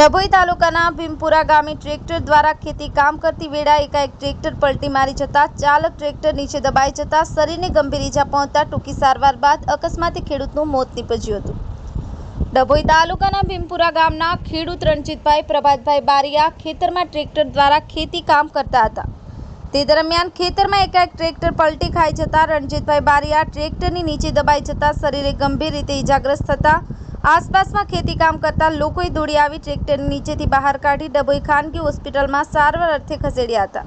ડભોઈ તાલુકાના ભીમપુરા ગામે ટ્રેક્ટર દ્વારા ખેતી કામ કરતી વેળાએ એકાએક ટ્રેક્ટર પલટી મારી જતા ચાલક ટ્રેક્ટર નીચે દબાઈ જતા શરીરને ગંભીર ઈજા પહોંચતા ટૂંકી સારવાર બાદ અકસ્માતે ખેડૂતનું મોત નીપજ્યું હતું. ડભોઈ તાલુકાના ભીમપુરા ગામના ખેડૂત રણજીતભાઈ, પ્રભાતભાઈ બારિયા ખેતરમાં ટ્રેક્ટર દ્વારા ખેતી કામ કરતા હતા. તે દરમિયાન ખેતરમાં એકાએક ટ્રેક્ટર પલટી ખાઈ જતા રણજીતભાઈ બારિયા ટ્રેક્ટરની નીચે દબાઈ જતા શરીરે ગંભીર રીતે ઈજાગ્રસ્ત થતા આસપાસમાં ખેતીકામ કરતા લોકોએ દોડી આવી ટ્રેક્ટરની નીચેથી બહાર કાઢી ડભોઈ ખાનગી હોસ્પિટલમાં સારવાર અર્થે ખસેડ્યા હતા.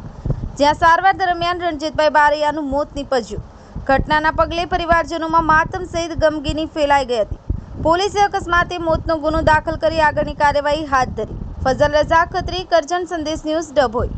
જ્યાં સારવાર દરમિયાન રણજીતભાઈ બારૈયાનું મોત નીપજ્યું. ઘટનાના પગલે પરિવારજનોમાં માતમ સહિત ગમગીની ફેલાઈ ગઈ હતી. પોલીસે અકસ્માતે મોતનો ગુનો દાખલ કરી આગળની કાર્યવાહી હાથ ધરી. ફઝલ રઝા ખત્રી, કરજણ સંદેશ ન્યૂઝ ડભોઈ.